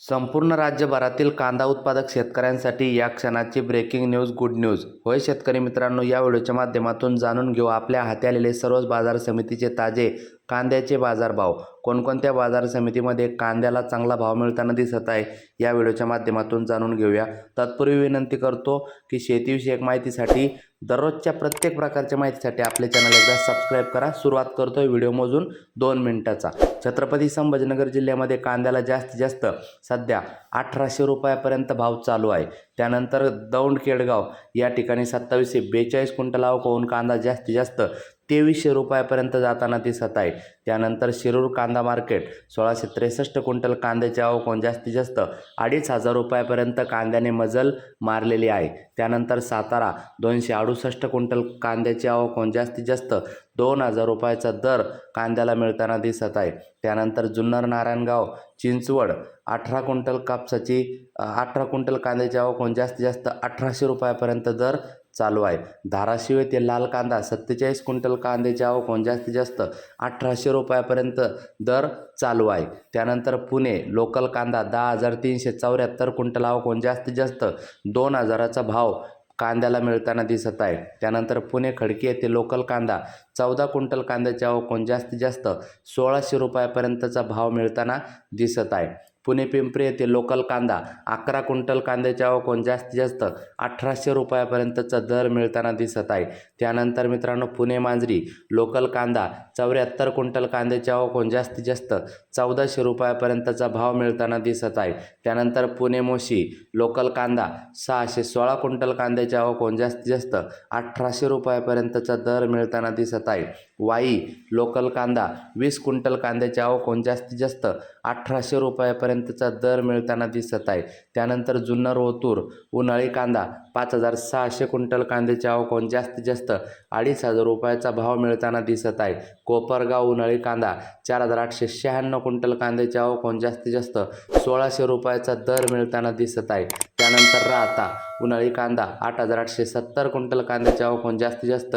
संपूर्ण राज्यभरातील कांदा उत्पादक शेतकऱ्यांसाठी या क्षणाची ब्रेकिंग न्यूज गुड न्यूज. होय शेतकरी मित्रांनो या व्हिडिओच्या माध्यमातून जाणून घेऊ आपल्या हाती आलेले सर्वच बाजार समितीचे ताजे कांद्याचे बाजारभाव. कोणकोणत्या बाजार समितीमध्ये कांद्याला चांगला भाव मिळताना दिसत आहे या व्हिडिओच्या माध्यमातून जाणून घेऊया. तत्पूर्वी विनंती करतो की शेतीविषयक माहितीसाठी दररोजच्या प्रत्येक प्रकारच्या माहितीसाठी आपले चॅनल एकदा सबस्क्राईब करा. सुरुवात करतोय व्हिडिओ मोजून दोन मिनिटाचा. छत्रपती संभाजीनगर जिल्ह्यामध्ये कांद्याला जास्तीत जास्त सध्या अठराशे रुपयापर्यंत भाव चालू आहे. त्यानंतर दौंड केडगाव या ठिकाणी सत्तावीसशे बेचाळीस क्विंटल आवक कांदा जास्तीत जास्त तेवीसशे रुपयापर्यंत जाताना दिसत आहे. त्यानंतर शिरूर कांदा मार्केट सोळाशे त्रेसष्ट क्विंटल कांद्याची आवक जास्तीत जास्त? अडीच हजार रुपयापर्यंत कांद्याने मजल मारलेली आहे. त्यानंतर सातारा दोनशे अडुसष्ट क्विंटल कांद्याची आवक जास्तीत जास्त? दोन हजार रुपयाचा दर कांद्याला मिळताना दिसत आहे. त्यानंतर जुन्नर नारायणगाव चिंचवड अठरा क्विंटल कापसाची अठरा क्विंटल कांद्याची आवक होऊन जास्तीत जास्त? अठराशे रुपयापर्यंत दर चालू आहे. धाराशिव येथे लाल कांदा सत्तेचाळीस क्विंटल कांद्याची आवक जास्तीत जास्त अठराशे रुपयापर्यंत दर चालू आहे. त्यानंतर पुणे लोकल कांदा दहा हजार तीनशे चौऱ्याहत्तर क्विंटल आवक जास्तीत जास्त दोन हजाराचा भाव कांद्याला मिळताना दिसत आहे. त्यानंतर पुणे खडकी येथे लोकल कांदा चौदा क्विंटल कांद्याची आवक जास्तीत जास्त सोळाशे रुपयापर्यंतचा भाव मिळताना दिसत आहे. पुणे पिंपरी येथे लोकल कांदा अकरा क्विंटल कांद्याची आवक जास्तीत जास्त अठराशे रुपयापर्यंतचा दर मिळताना दिसत आहे. त्यानंतर मित्रांनो पुणे मांजरी लोकल कांदा चौऱ्याहत्तर क्विंटल कांद्याची आवक जास्तीत जास्त चौदाशे रुपयापर्यंतचा भाव मिळताना दिसत आहे. त्यानंतर पुणे मोशी लोकल कांदा सहाशे सोळा क्विंटल कांद्याची आवक जास्तीत जास्त अठराशे रुपयापर्यंतचा दर मिळताना दिसत आहे. वाई लोकल कांदा वीस क्विंटल कांद्याची आवक जास्तीत जास्त अठराशे रुपयापर्यंतचा दर मिळताना दिसत आहे. त्यानंतर जुन्नर ओतूर उन्हाळी कांदा पाच हजार सहाशे क्विंटल कांद्याची आवक जास्तीत जास्त अडीच हजार रुपयाचा भाव मिळताना दिसत आहे. कोपरगाव उन्हाळी कांदा चार हजार आठशे शहाण्णव क्विंटल कांद्याची आवक जास्तीत जास्त सोळाशे रुपयाचा दर मिळताना दिसत आहे. त्यानंतर राहता उन्हाळी कांदा आठ हजार आठशे सत्तर क्विंटल कांद्याचे आवक जास्तीत जास्त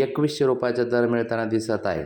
एकवीसशे रुपयाचा दर मिळताना दिसत आहे.